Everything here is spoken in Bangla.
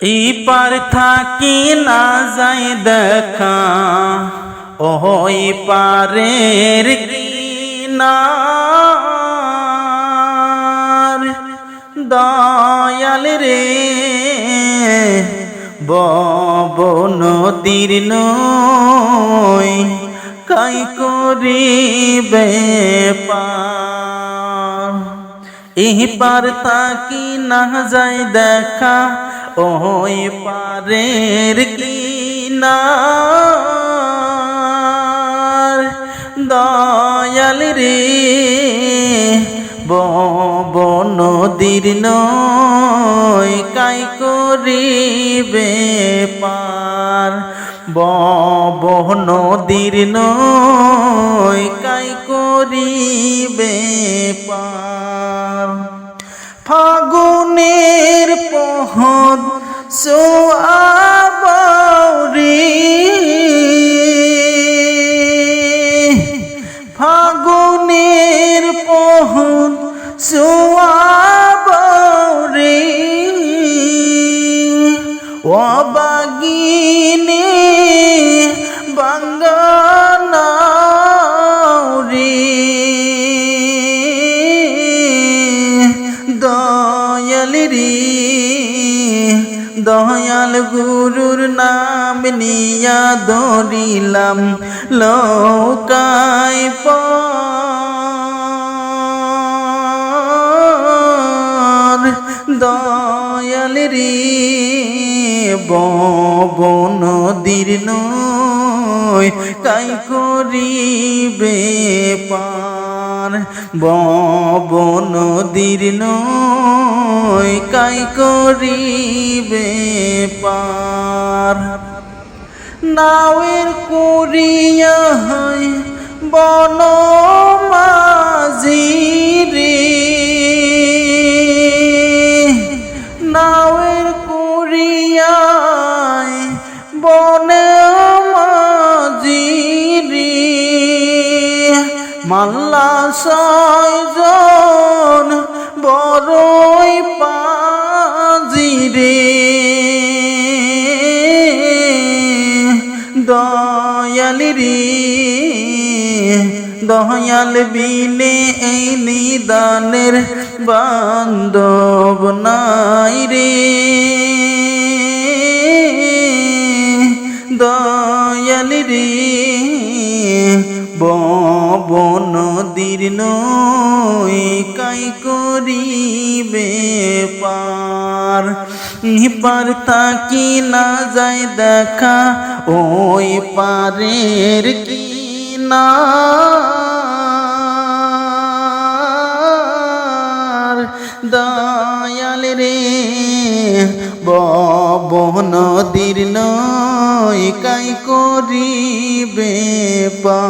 এই পার থাকি না যাই দেখা, ওই পারের কিনার। দয়াল রে বব নদীর নই, কাই করিবে পার। এই পার তাকি না যায় দেখা ওই পারের কিনার দয়াল রে, বব নদীর নই কাই করিবে পার। বব নদীর নই কাই করিবে পার। ফাগুনের পহদ সোয়াবরি। ফাগুনের পহদ সোয়াবরি। অবাগিনী রে দয়াল গুরুর নাম নিয়া দরিলাম লৌকায় পর দয়াল রে বব নদীর নয়, কাই করিবে পার বব বন নয় কাই করিবে পার। নাওয়ের করিয়া হয় মাল্লা ছয়জন বড়ই পাজি রে। দয়াল বিনে এই নিদানের বান্ধব নাই রে। দয়াল রে বব নদীর নই কাই করিবে পার। পার তাকি না যায় দেখা, ওই পারের কিনার দয়াল রে বব নদীর নই কাই করিবে পা